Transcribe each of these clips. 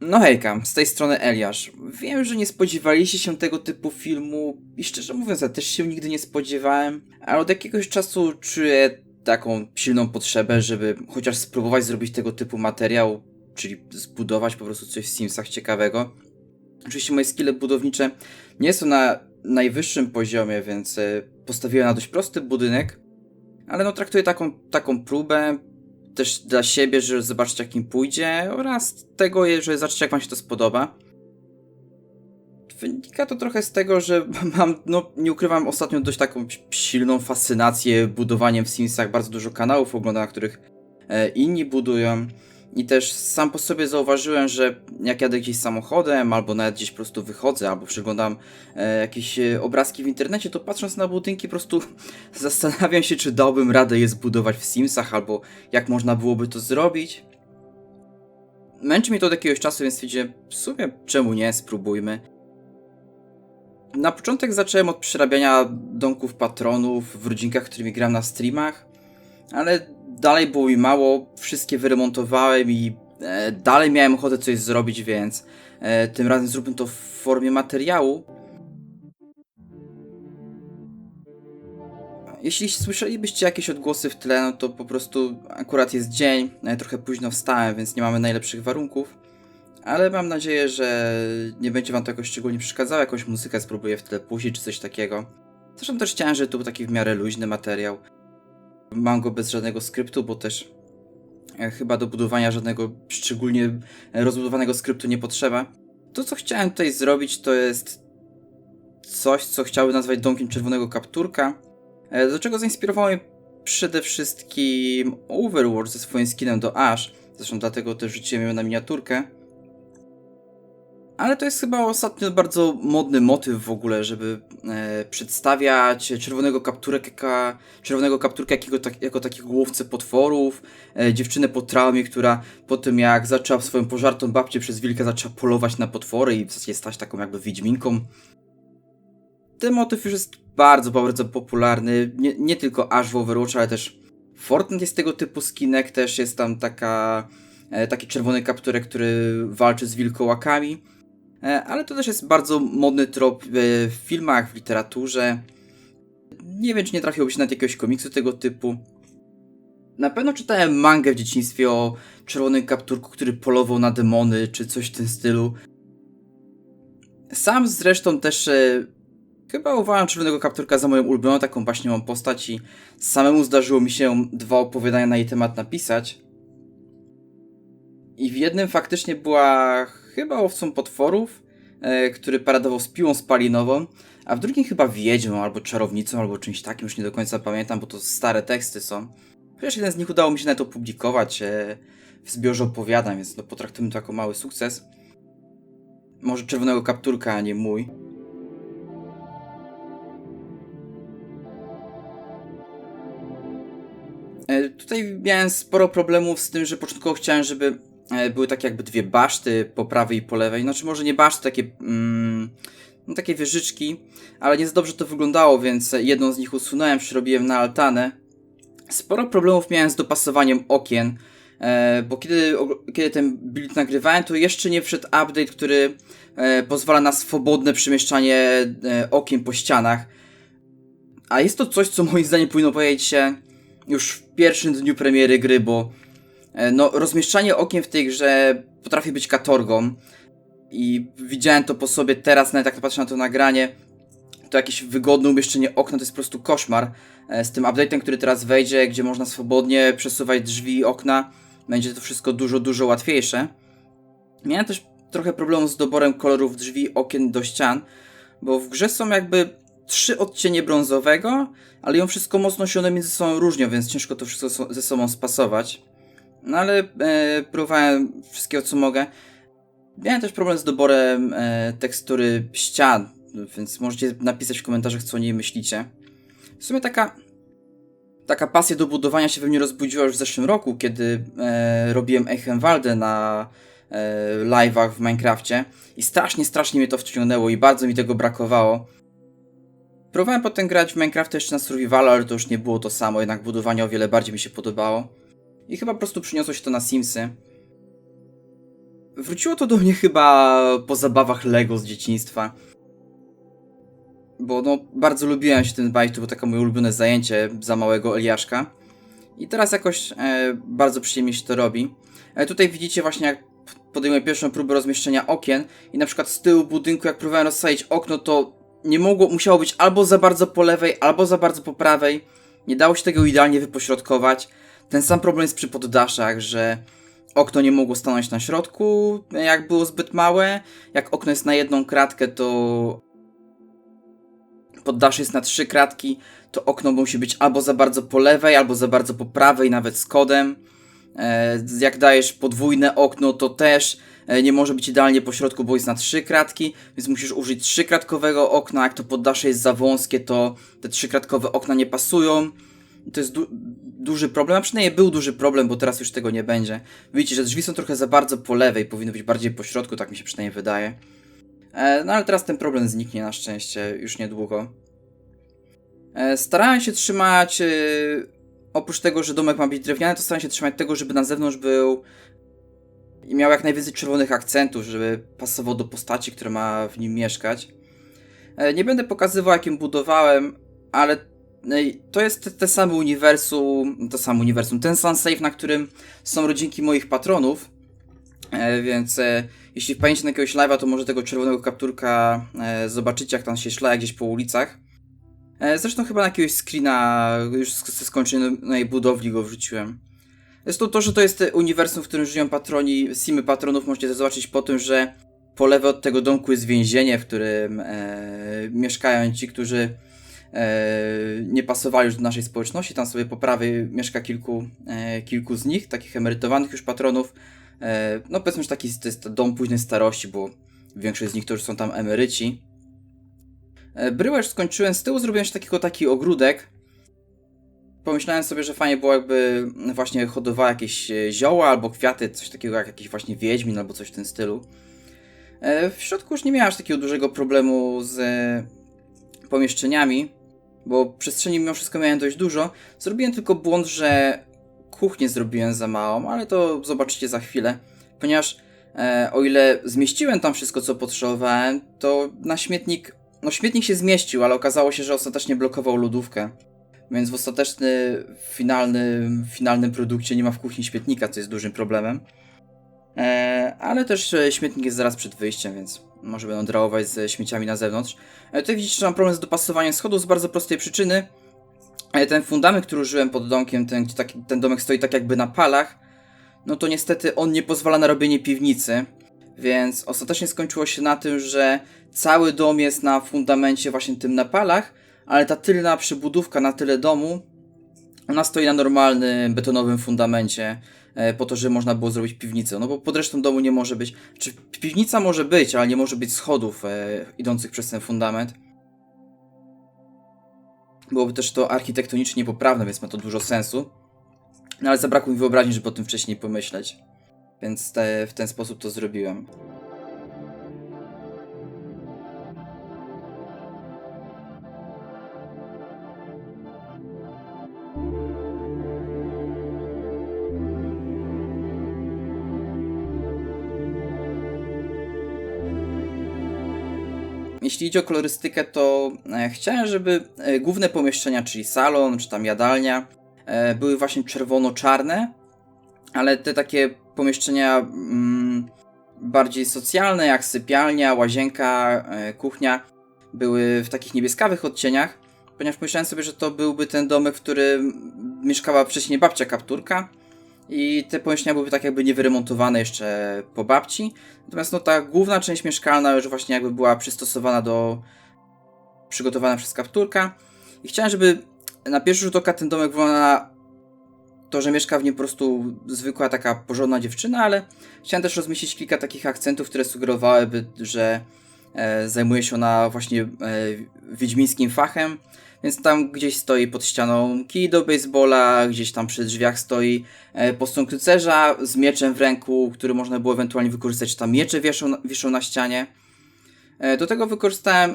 No hejka, z tej strony Eliasz. Wiem, że nie spodziewaliście się tego typu filmu i szczerze mówiąc, ja też się nigdy nie spodziewałem, ale od jakiegoś czasu czuję taką silną potrzebę, żeby chociaż spróbować zrobić tego typu materiał, czyli zbudować po prostu coś w Simsach ciekawego. Oczywiście moje skille budownicze nie są na najwyższym poziomie, więc e, postawiłem na dość prosty budynek, ale no traktuję taką, taką próbę też dla siebie, że zobaczycie jak im pójdzie oraz tego, że zobaczycie jak wam się to spodoba. Wynika to trochę z tego, że mam, no nie ukrywam, ostatnio dość taką silną fascynację budowaniem w Simsach. Bardzo dużo kanałów oglądam, na których e, inni budują. I też sam po sobie zauważyłem, że jak jadę gdzieś samochodem, albo nawet gdzieś po prostu wychodzę, albo przeglądam e, jakieś e, obrazki w internecie, to patrząc na budynki po prostu zastanawiam się, czy dałbym radę je zbudować w Simsach, albo jak można byłoby to zrobić. Męczy mnie to od jakiegoś czasu, więc stwierdziłem, w sumie czemu nie, spróbujmy. Na początek zacząłem od przerabiania domków patronów w rodzinkach, którymi gram na streamach, ale dalej było mi mało, wszystkie wyremontowałem i e, dalej miałem ochotę coś zrobić, więc e, tym razem zróbmy to w formie materiału. Jeśli słyszelibyście jakieś odgłosy w tle, no to po prostu akurat jest dzień, e, trochę późno wstałem, więc nie mamy najlepszych warunków. Ale mam nadzieję, że nie będzie wam to jakoś szczególnie przeszkadzało, jakąś muzykę spróbuję w tle puścić czy coś takiego. Zresztą też chciałem, żeby to był taki w miarę luźny materiał. Mam go bez żadnego skryptu, bo też e, chyba do budowania żadnego szczególnie rozbudowanego skryptu nie potrzeba. To, co chciałem tutaj zrobić, to jest coś, co chciałbym nazwać domkiem czerwonego kapturka, e, do czego zainspirowało mnie przede wszystkim Overwatch ze swoim skinem do Ash. Zresztą dlatego też rzuciłem ją na miniaturkę. Ale to jest chyba ostatnio bardzo modny motyw w ogóle, żeby e, przedstawiać czerwonego kapturek, czerwonego kapturka jakiego, tak, jako takiego łowcę potworów, e, dziewczynę po traumie, która po tym jak zaczęła swoją pożartą babcię przez wilka zaczęła polować na potwory i w zasadzie stać taką jakby wiedźminką. Ten motyw już jest bardzo, bardzo popularny, nie, nie tylko aż w Overwatch, ale też Fortnite jest tego typu skinek, też jest tam taka, e, taki czerwony kapturek, który walczy z wilkołakami. E, ale to też jest bardzo modny trop e, w filmach, w literaturze. Nie wiem, czy nie trafiłoby się na jakiegoś komiksu tego typu. Na pewno czytałem mangę w dzieciństwie o czerwonym kapturku, który polował na demony, czy coś w tym stylu. Sam zresztą też e, chyba uważam czerwonego kapturka za moją ulubioną taką baśniową postać i samemu zdarzyło mi się dwa opowiadania na jej temat napisać. I w jednym faktycznie była chyba łowcą potworów, e, który paradował z piłą spalinową, a w drugim chyba wiedźmą, albo czarownicą, albo czymś takim, już nie do końca pamiętam, bo to stare teksty są. Chociaż jeden z nich udało mi się nawet opublikować e, w zbiorze opowiadań, więc no, potraktujmy to jako mały sukces. Może czerwonego kapturka, a nie mój. E, Tutaj miałem sporo problemów z tym, że początkowo chciałem, żeby były takie jakby dwie baszty po prawej i po lewej. Znaczy może nie baszty, takie, mm, no, takie wieżyczki, ale nie za dobrze to wyglądało, więc jedną z nich usunąłem, przerobiłem na altanę. Sporo problemów miałem z dopasowaniem okien, e, bo kiedy, kiedy ten build nagrywałem, to jeszcze nie wszedł update, który e, pozwala na swobodne przemieszczanie e, okien po ścianach. A jest to coś, co moim zdaniem powinno pojawić się już w pierwszym dniu premiery gry, bo e, no, rozmieszczanie okien w tej grze potrafi być katorgą i widziałem to po sobie teraz, nawet jak patrzę na to nagranie, to jakieś wygodne umieszczenie okna to jest po prostu koszmar. E, Z tym update'em, który teraz wejdzie, gdzie można swobodnie przesuwać drzwi i okna, będzie to wszystko dużo, dużo łatwiejsze. Miałem też trochę problemu z doborem kolorów drzwi, okien do ścian, bo w grze są jakby trzy odcienie brązowego, ale ją wszystko mocno się one między sobą różnią, więc ciężko to wszystko ze sobą spasować. No ale e, próbowałem wszystkiego co mogę. Miałem też problem z doborem e, tekstury ścian, więc możecie napisać w komentarzach co o niej myślicie. W sumie taka taka pasja do budowania się we mnie rozbudziła już w zeszłym roku, kiedy e, robiłem Eichenwaldę na e, live'ach w Minecrafcie i strasznie, strasznie mnie to wciągnęło i bardzo mi tego brakowało. Próbowałem potem grać w Minecrafta jeszcze na survivalu, ale to już nie było to samo, jednak budowanie o wiele bardziej mi się podobało. I chyba po prostu przyniosło się to na Simsy. wróciło to do mnie chyba po zabawach Lego z dzieciństwa. Bo no, bardzo lubiłem się tym bawić, to było takie moje ulubione zajęcie za małego Eliaszka. I teraz jakoś e, bardzo przyjemnie się to robi. E, tutaj widzicie właśnie jak podejmuję pierwszą próbę rozmieszczenia okien i na przykład z tyłu budynku jak próbowałem rozsadzić okno, to nie mogło, musiało być albo za bardzo po lewej, albo za bardzo po prawej. Nie dało się tego idealnie wypośrodkować. Ten sam problem jest przy poddaszach, że okno nie mogło stanąć na środku, jak było zbyt małe. Jak okno jest na jedną kratkę, to poddasze jest na trzy kratki, to okno musi być albo za bardzo po lewej, albo za bardzo po prawej, nawet z kodem. E, jak dajesz podwójne okno, to też e, nie może być idealnie po środku, bo jest na trzy kratki, więc musisz użyć trzykratkowego okna. Jak to poddasze jest za wąskie, to te trzykratkowe okna nie pasują. To jest du duży problem, a przynajmniej był duży problem, bo teraz już tego nie będzie. Widzicie, że drzwi są trochę za bardzo po lewej, powinny być bardziej po środku, tak mi się przynajmniej wydaje. E, no ale teraz ten problem zniknie na szczęście już niedługo. E, starałem się trzymać, e, oprócz tego, że domek ma być drewniany, to starałem się trzymać tego, żeby na zewnątrz był i miał jak najwięcej czerwonych akcentów, żeby pasował do postaci, która ma w nim mieszkać. E, nie będę pokazywał, jakim budowałem, ale to jest te, same uniwersum, to samo uniwersum, ten sam safe, na którym są rodzinki moich patronów, więc jeśli wpajecie na jakiegoś live'a, to może tego czerwonego kapturka zobaczycie, jak tam się szlaje gdzieś po ulicach. E, zresztą chyba na jakiegoś screena już ze skończonej budowli go wrzuciłem. Jest to to, że to jest uniwersum, w którym żyją patroni, simy patronów. Możecie zobaczyć po tym, że po lewej od tego domku jest więzienie, w którym e, mieszkają ci, którzy e, nie pasowali już do naszej społeczności. Tam sobie po prawej mieszka kilku, e, kilku z nich, takich emerytowanych już patronów. E, no powiedzmy, że taki to jest dom późnej starości, bo większość z nich to już są tam emeryci. E, bryłę już skończyłem, z tyłu zrobiłem się takiego taki ogródek. Pomyślałem sobie, że fajnie było jakby właśnie hodowała jakieś e, zioła albo kwiaty, coś takiego jak jakiś właśnie wiedźmin albo coś w tym stylu. E, w środku już nie miałem aż takiego dużego problemu z pomieszczeniami, bo przestrzeni mimo wszystko miałem dość dużo. Zrobiłem tylko błąd, że kuchnię zrobiłem za małą, ale to zobaczycie za chwilę, ponieważ o ile zmieściłem tam wszystko, co potrzebowałem, to na śmietnik no śmietnik się zmieścił, ale okazało się, że ostatecznie blokował lodówkę. Więc w ostatecznym, finalnym, finalnym produkcie nie ma w kuchni śmietnika, co jest dużym problemem. E, ale też e, śmietnik jest zaraz przed wyjściem, więc może będą drałować ze śmieciami na zewnątrz. E, tutaj widzicie, że mam problem z dopasowaniem schodów z bardzo prostej przyczyny. E, ten fundament, który użyłem pod domkiem, ten, ten domek stoi tak jakby na palach, no to niestety on nie pozwala na robienie piwnicy. Więc ostatecznie skończyło się na tym, że cały dom jest na fundamencie właśnie tym na palach, ale ta tylna przybudówka na tyle domu, ona stoi na normalnym betonowym fundamencie, po to, żeby można było zrobić piwnicę. No bo pod resztą domu nie może być. Czy piwnica może być, ale nie może być schodów e, idących przez ten fundament. Byłoby też to architektonicznie poprawne, więc ma to dużo sensu. No ale zabrakło mi wyobraźni, żeby o tym wcześniej pomyśleć. Więc te, w ten sposób to zrobiłem. Jeśli idzie o kolorystykę, to e, chciałem, żeby e, główne pomieszczenia, czyli salon, czy tam jadalnia, e, były właśnie czerwono-czarne, ale te takie pomieszczenia mm, bardziej socjalne, jak sypialnia, łazienka, kuchnia, były w takich niebieskawych odcieniach, ponieważ pomyślałem sobie, że to byłby ten domek, w którym mieszkała wcześniej babcia kapturka i te pomieszczenia byłyby tak jakby niewyremontowane jeszcze po babci. Natomiast no ta główna część mieszkalna już właśnie jakby była przystosowana do przygotowana przez kapturka i chciałem, żeby na pierwszy rzut oka ten domek wyglądał na to, że mieszka w nim po prostu zwykła taka porządna dziewczyna, ale chciałem też rozmieścić kilka takich akcentów, które sugerowałyby, że e, zajmuje się ona właśnie e, wiedźmińskim fachem, więc tam gdzieś stoi pod ścianą kij do baseballa, gdzieś tam przy drzwiach stoi e, posąg rycerza z mieczem w ręku, który można było ewentualnie wykorzystać, tam miecze wieszą, wieszą na ścianie. E, do tego wykorzystałem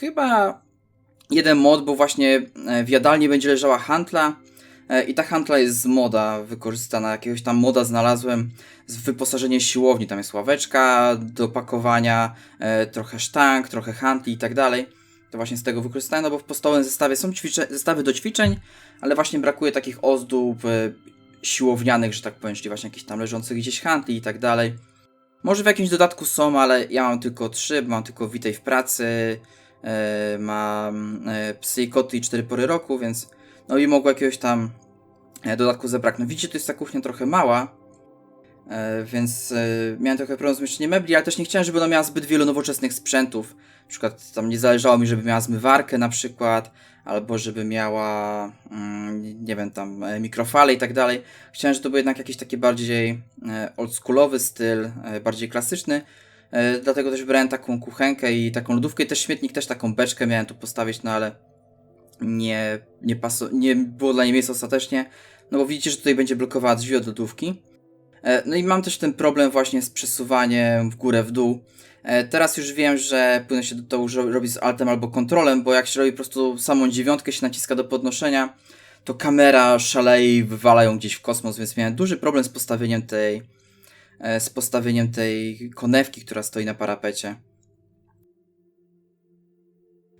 chyba jeden mod, bo właśnie e, w jadalni będzie leżała hantla, I ta handla jest z moda wykorzystana, jakiegoś tam moda znalazłem z wyposażenie siłowni, tam jest ławeczka do pakowania, trochę sztang, trochę handli i tak dalej. To właśnie z tego wykorzystałem, no bo w podstawowym zestawie są zestawy do ćwiczeń, ale właśnie brakuje takich ozdób e, siłownianych, że tak powiem, czyli właśnie jakichś tam leżących gdzieś handli i tak dalej. Może w jakimś dodatku są, ale ja mam tylko trzy, mam tylko Witaj w pracy, e, mam e, psy i koty i cztery pory roku, więc no i mogło jakiegoś tam e, dodatku zabraknąć. Widzicie, to jest ta kuchnia trochę mała, więc e, miałem trochę problem z umieszczeniem mebli, ale też nie chciałem, żeby ona miała zbyt wielu nowoczesnych sprzętów. Na przykład tam nie zależało mi, żeby miała zmywarkę na przykład, albo żeby miała, mm, nie wiem, tam e, mikrofale i tak dalej. Chciałem, żeby to był jednak jakiś taki bardziej e, oldschoolowy styl, e, bardziej klasyczny. E, Dlatego też wybrałem taką kuchenkę i taką lodówkę i też śmietnik, też taką beczkę miałem tu postawić, no ale nie, nie, paso- nie było dla niej miejsca ostatecznie, no bo widzicie, że tutaj będzie blokowała drzwi od lodówki. E, No i mam też ten problem właśnie z przesuwaniem w górę, w dół. E, Teraz już wiem, że powinno się to już ro- robić z altem albo kontrolem, bo jak się robi po prostu samą dziewiątkę, się naciska do podnoszenia, to kamera szaleje i wywala ją gdzieś w kosmos, więc miałem duży problem z postawieniem tej, e, z postawieniem tej konewki, która stoi na parapecie.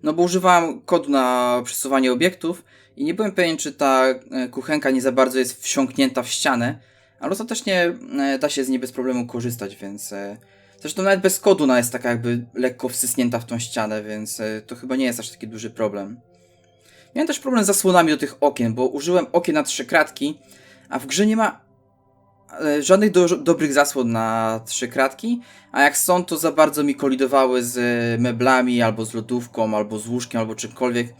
No bo używałem kodu na przesuwanie obiektów i nie byłem pewien, czy ta kuchenka nie za bardzo jest wsiąknięta w ścianę, ale ostatecznie e, da się z niej bez problemu korzystać, więc... e, Zresztą nawet bez kodu ona jest taka jakby lekko wsysnięta w tą ścianę, więc e, to chyba nie jest aż taki duży problem. Miałem też problem z zasłonami do tych okien, bo użyłem okien na trzy kratki, a w grze nie ma żadnych do, dobrych zasłon na trzy kratki, a jak są, to za bardzo mi kolidowały z meblami, albo z lodówką, albo z łóżkiem, albo czymkolwiek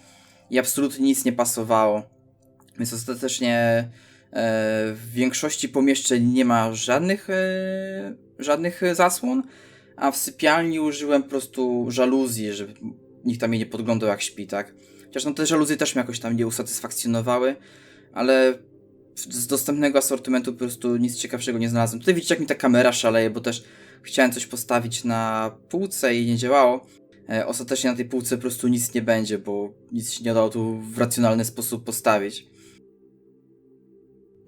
i absolutnie nic nie pasowało. Więc ostatecznie w większości pomieszczeń nie ma żadnych, e, żadnych e, zasłon, a w sypialni użyłem po prostu żaluzji, żeby nikt tam mnie nie podglądał jak śpi, tak? Chociaż no te żaluzje też mnie jakoś tam nie usatysfakcjonowały, ale z dostępnego asortymentu po prostu nic ciekawszego nie znalazłem. Tutaj widzicie jak mi ta kamera szaleje, bo też chciałem coś postawić na półce i nie działało. E, ostatecznie na tej półce po prostu nic nie będzie, bo nic się nie dało tu w racjonalny sposób postawić.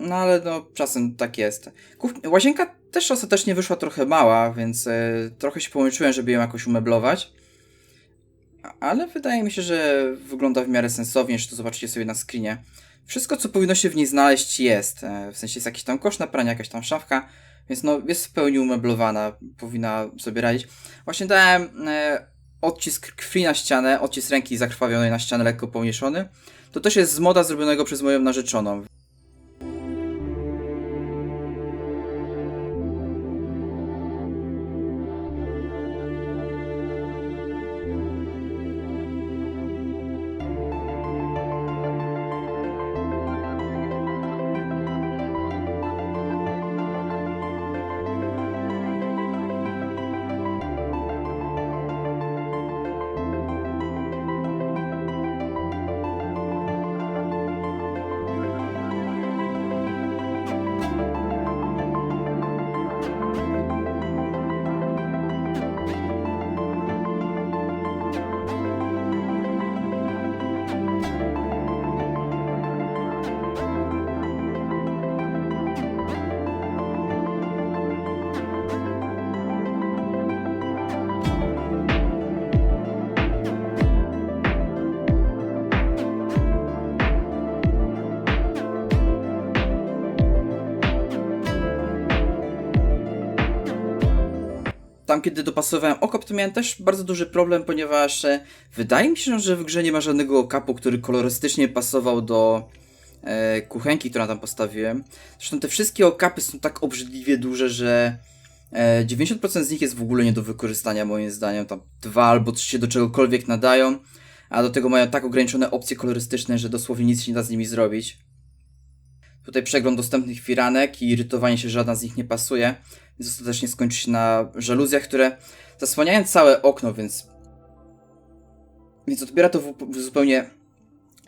No ale no, czasem tak jest. Kuch- Łazienka też ostatecznie wyszła trochę mała, więc e, trochę się pomęczyłem, żeby ją jakoś umeblować. Ale wydaje mi się, że wygląda w miarę sensownie, że to zobaczycie sobie na screenie. Wszystko, co powinno się w niej znaleźć, jest. E, w sensie jest jakiś tam kosz na pranie, jakaś tam szafka, więc no jest w pełni umeblowana, powinna sobie radzić. Właśnie dałem e, odcisk krwi na ścianę, odcisk ręki zakrwawionej na ścianę, lekko pomniejszony. To też jest z moda zrobionego przez moją narzeczoną. Tam kiedy dopasowałem okap, to miałem też bardzo duży problem, ponieważ e, wydaje mi się, że w grze nie ma żadnego okapu, który kolorystycznie pasował do e, kuchenki, którą tam postawiłem. Zresztą te wszystkie okapy są tak obrzydliwie duże, że e, 90% z nich jest w ogóle nie do wykorzystania moim zdaniem. Tam dwa albo trzy się do czegokolwiek nadają, a do tego mają tak ograniczone opcje kolorystyczne, że dosłownie nic się nie da z nimi zrobić. Tutaj przegląd dostępnych firanek i irytowanie się, żadna z nich nie pasuje. Więc ostatecznie skończy się na żaluzjach, które zasłaniają całe okno, więc. Więc odbiera to w, w zupełnie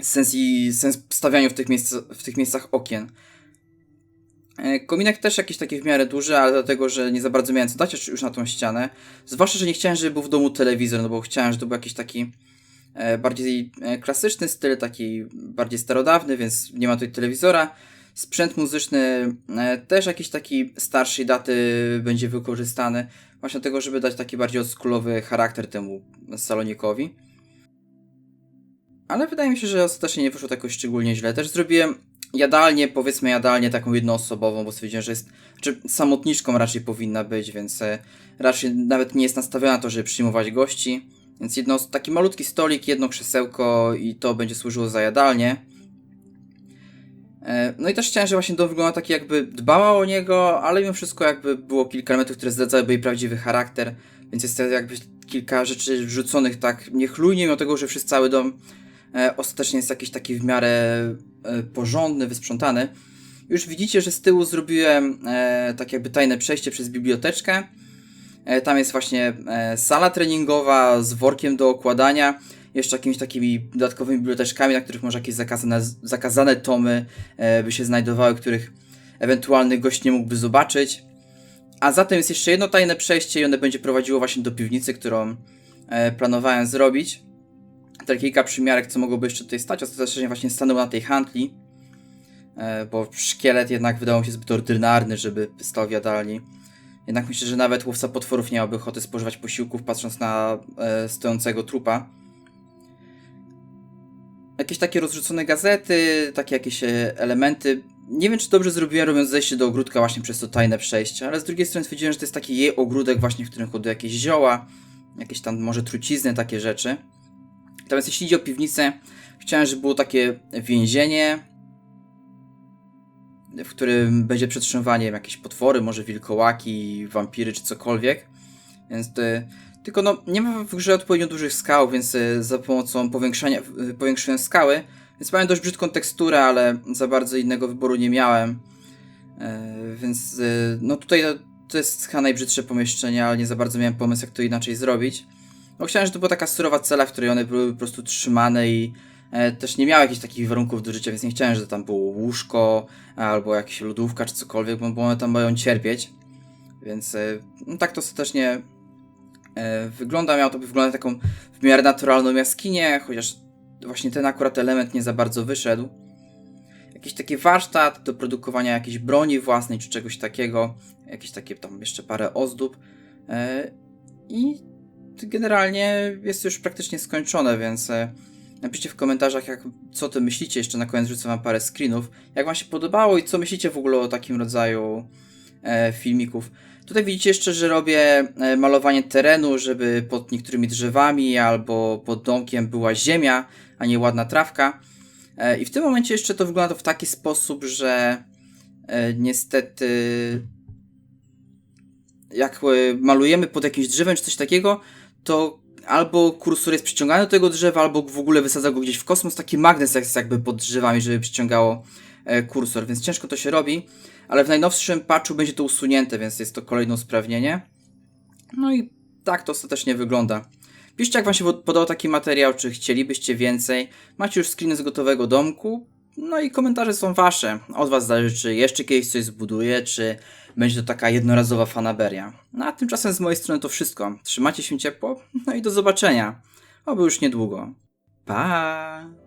sens i sens stawiania w tych, w tych miejscach okien. E, Kominek też jakiś taki w miarę duży, ale dlatego, że nie za bardzo miałem co dać już na tą ścianę. Zwłaszcza, że nie chciałem, żeby był w domu telewizor, no bo chciałem, żeby to był jakiś taki e, bardziej e, klasyczny styl, taki bardziej starodawny, więc nie ma tutaj telewizora. Sprzęt muzyczny e, też jakiś taki starszej daty będzie wykorzystany, właśnie dlatego, żeby dać taki bardziej oldschoolowy charakter temu salonikowi. Ale wydaje mi się, że ostatecznie nie wyszło tak szczególnie źle. Też zrobiłem jadalnię, powiedzmy jadalnię taką jednoosobową, bo stwierdziłem, że jest, czy samotniczką raczej powinna być, więc e, raczej nawet nie jest nastawiona na to, żeby przyjmować gości. Więc jedno, taki malutki stolik, jedno krzesełko i to będzie służyło za jadalnię. E, No i też chciałem, żeby właśnie dom wyglądał tak jakby dbała o niego, ale mimo wszystko jakby było kilka elementów, które zdradzałyby jej prawdziwy charakter, więc jest to jakby kilka rzeczy wrzuconych tak niechlujnie, mimo tego, że przez cały dom e, ostatecznie jest jakiś taki w miarę e, porządny, wysprzątany. Już widzicie, że z tyłu zrobiłem e, tak jakby tajne przejście przez biblioteczkę. E, tam jest właśnie e, sala treningowa z workiem do okładania, jeszcze jakimiś takimi dodatkowymi biblioteczkami, na których może jakieś zakazane, zakazane tomy e, by się znajdowały, których ewentualny gość nie mógłby zobaczyć. A zatem jest jeszcze jedno tajne przejście i one będzie prowadziło właśnie do piwnicy, którą e, planowałem zrobić. Tak kilka przymiarek, co mogłoby jeszcze tutaj stać. Ostatecznie właśnie stanął na tej handli, e, bo szkielet jednak wydawał mi się zbyt ordynarny, żeby stał w jadalni. Jednak myślę, że nawet łowca potworów nie miałby ochoty spożywać posiłków, patrząc na stojącego trupa. Jakieś takie rozrzucone gazety, takie jakieś e, elementy. Nie wiem, czy dobrze zrobiłem, robiąc zejście do ogródka właśnie przez to tajne przejście, ale z drugiej strony stwierdziłem, że to jest taki jej ogródek właśnie, w którym hoduję jakieś zioła, jakieś tam może trucizny, takie rzeczy. Natomiast jeśli idzie o piwnicę, chciałem, żeby było takie więzienie, w którym będzie przetrzymywanie jakieś potwory, może wilkołaki, wampiry czy cokolwiek. Więc y, tylko no, nie ma w grze odpowiednio dużych skał, więc y, za pomocą powiększania, y, powiększyłem skały. Więc miałem dość brzydką teksturę, ale za bardzo innego wyboru nie miałem. Y, więc y, no tutaj to, to jest chyba najbrzydsze pomieszczenie, ale nie za bardzo miałem pomysł, jak to inaczej zrobić. No chciałem, żeby to była taka surowa cela, w której one były po prostu trzymane i e, też nie miały jakichś takich warunków do życia, więc nie chciałem, żeby tam było łóżko albo jakaś lodówka czy cokolwiek, bo, one tam mają cierpieć. Więc e, no tak to ostatecznie e, wygląda. Miało to wyglądać taką w miarę naturalną jaskinię, chociaż właśnie ten akurat element nie za bardzo wyszedł. Jakiś taki warsztat do produkowania jakiejś broni własnej czy czegoś takiego. Jakieś takie tam jeszcze parę ozdób. E, I generalnie jest już praktycznie skończone, więc e, napiszcie w komentarzach, jak, co ty myślicie. Jeszcze na koniec rzucę wam parę screenów. Jak wam się podobało i co myślicie w ogóle o takim rodzaju e, filmików. Tutaj widzicie jeszcze, że robię e, malowanie terenu, żeby pod niektórymi drzewami albo pod domkiem była ziemia, a nie ładna trawka. E, I w tym momencie jeszcze to wygląda w taki sposób, że e, niestety jak e, malujemy pod jakimś drzewem czy coś takiego, to albo kursor jest przyciągany do tego drzewa, albo w ogóle wysadza go gdzieś w kosmos. Taki magnes jest jakby pod drzewami, żeby przyciągało e, kursor, więc ciężko to się robi. Ale w najnowszym patchu będzie to usunięte, więc jest to kolejne usprawnienie. No i tak to ostatecznie wygląda. Piszcie, jak Wam się podobał taki materiał, czy chcielibyście więcej. Macie już screeny z gotowego domku. No i komentarze są Wasze. Od Was zależy, czy jeszcze kiedyś coś zbuduję, czy będzie to taka jednorazowa fanaberia. No a tymczasem z mojej strony to wszystko. Trzymajcie się ciepło, no i do zobaczenia. Oby już niedługo. Pa!